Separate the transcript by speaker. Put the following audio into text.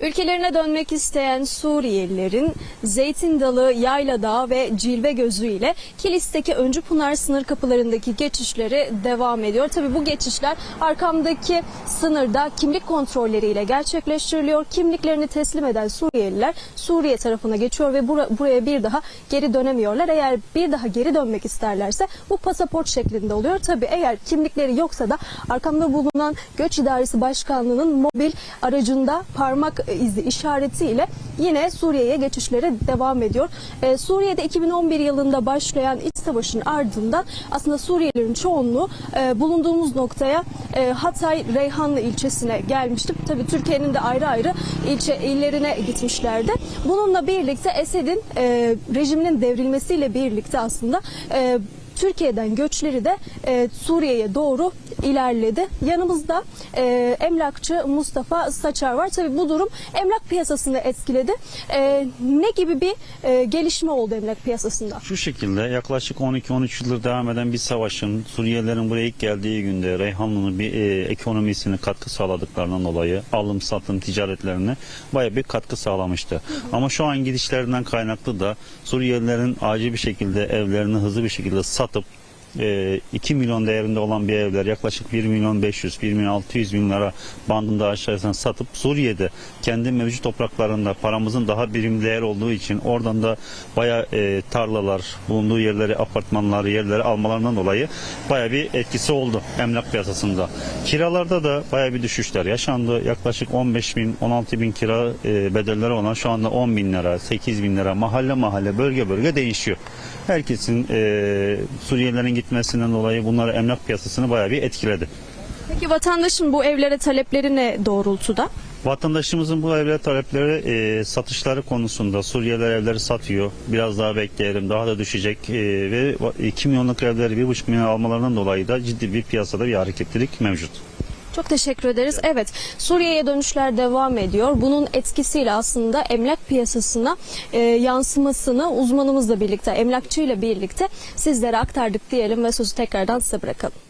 Speaker 1: Ülkelerine dönmek isteyen Suriyelilerin Zeytin Dalı, Yayla Dağı ve Cilve Gözü ile Kilis'teki Öncü Pınar sınır kapılarındaki geçişleri devam ediyor. Tabii bu geçişler arkamdaki sınırda kimlik kontrolleriyle gerçekleştiriliyor. Kimliklerini teslim eden Suriyeliler Suriye tarafına geçiyor ve bura- buraya bir daha geri dönemiyorlar. Eğer bir daha geri dönmek isterlerse bu pasaport şeklinde oluyor. Tabii eğer kimlikleri yoksa da arkamda bulunan Göç İdaresi Başkanlığı'nın mobil aracında parmak izi işaretiyle yine Suriye'ye geçişlere devam ediyor. Ee, Suriye'de 2011 yılında başlayan iç savaşın ardından aslında Suriyelilerin çoğunluğu e, bulunduğumuz noktaya e, Hatay Reyhanlı ilçesine gelmişti. Tabii Türkiye'nin de ayrı ayrı ilçe illerine gitmişlerdi. Bununla birlikte Esed'in e, rejiminin devrilmesiyle birlikte aslında e, Türkiye'den göçleri de e, Suriye'ye doğru ilerledi. Yanımızda e, emlakçı Mustafa Saçar var. Tabii bu durum emlak piyasasını etkiledi. E, ne gibi bir e, gelişme oldu emlak piyasasında?
Speaker 2: Şu şekilde yaklaşık 12-13 yıldır devam eden bir savaşın Suriyelilerin buraya ilk geldiği günde Reyhanlı'nın bir e, ekonomisine katkı sağladıklarından dolayı alım satım ticaretlerine baya bir katkı sağlamıştı. Ama şu an gidişlerinden kaynaklı da Suriyelilerin acil bir şekilde evlerini hızlı bir şekilde satıp e, 2 milyon değerinde olan bir evler yaklaşık 1 milyon 500, 1 milyon 600 bin lira bandında aşağısına satıp Suriye'de kendi mevcut topraklarında paramızın daha birim değer olduğu için oradan da baya e, tarlalar, bulunduğu yerleri, apartmanları, yerleri almalarından dolayı baya bir etkisi oldu emlak piyasasında. Kiralarda da baya bir düşüşler yaşandı. Yaklaşık 15 bin, 16 bin kira e, bedelleri olan şu anda 10 bin lira, 8 bin lira mahalle mahalle, bölge bölge değişiyor. Herkesin e, Suriyelilerin gitmesinden dolayı bunlar emlak piyasasını bayağı bir etkiledi.
Speaker 1: Peki vatandaşın bu evlere talepleri ne doğrultuda?
Speaker 2: Vatandaşımızın bu evler talepleri e, satışları konusunda Suriyeliler evleri satıyor. Biraz daha bekleyelim daha da düşecek e, ve 2 milyonluk evleri 1,5 milyon almalarından dolayı da ciddi bir piyasada bir hareketlilik mevcut.
Speaker 1: Çok teşekkür ederiz. Evet, Suriye'ye dönüşler devam ediyor. Bunun etkisiyle aslında emlak piyasasına e, yansımasını uzmanımızla birlikte, emlakçıyla birlikte sizlere aktardık diyelim ve sözü tekrardan size bırakalım.